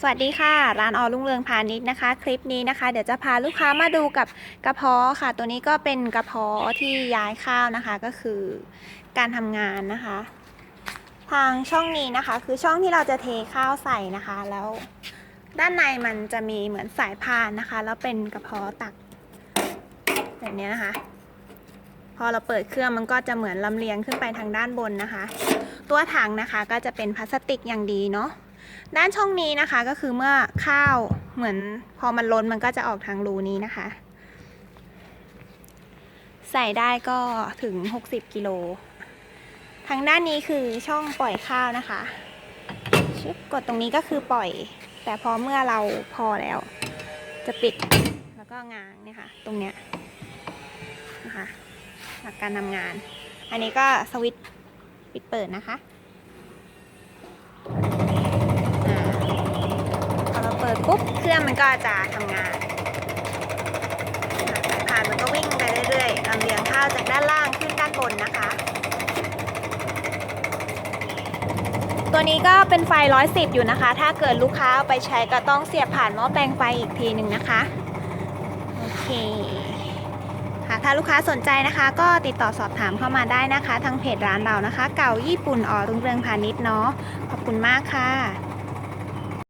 สวัสดีค่ะ ร้านออรุ่งเรืองพาณิชย์นะคะ คลิปนี้นะคะ เดี๋ยวจะพาลูกค้ามาดูกับกระเพาะค่ะ ตัวนี้ก็เป็นกระเพาะที่ย้ายข้าวนะคะ ก็คือการทำงานนะคะ ทางช่องนี้นะคะ คือช่องที่เราจะเทข้าวใส่นะคะ แล้วด้านในมันจะมีเหมือนสายพานนะคะ แล้วเป็นกระเพาะตักแบบนี้นะคะ พอเราเปิดเครื่องมันก็จะเหมือนลำเลียงขึ้นไปทางด้านบนนะคะ ตัวถังนะคะก็จะเป็นพลาสติกอย่างดีเนาะ ด้านช่องนี้นะคะก็คือเมื่อข้าวเหมือนพอมันล้นมันก็จะออกทางรูนี้นะคะ ใส่ได้ก็ถึง 60กิโลทางด้านนี้คือช่องปล่อยข้าวนะคะชึบกดตรงนี้ก็คือปล่อย แต่พอเมื่อเราพอแล้ว จะปิดแล้วก็ง้างเนี่ยค่ะ ตรงเนี้ยนะคะหลักการทำงาน อันนี้ก็สวิตช์ปิดเปิดนะคะ อ่าพอเราเปิดปุ๊บ เค รื่องมันก็จะทำงานสายพานมันก็วิ่งไปเรื่อยๆลำเลียงข้าวจากด้านล่างขึ้นด้านบนนะคะ ตัวนี้ก็เป็นไฟ 110 อยู่นะคะ ถ้าเกิดลูกค้าเอาไปใช้ก็ต้องเสียบผ่านหม้อแปลงไฟอีกทีหนึ่งนะคะโอเคค่ะถ้าลูกค้าสนใจนะคะ ก็ติดต่อสอบถามเข้ามาได้นะคะ ทางเพจร้านเรานะคะ เก่าญี่ปุ่นออรุ่งเรืองพาณิชย์เนาะขอบคุณมากค่ะ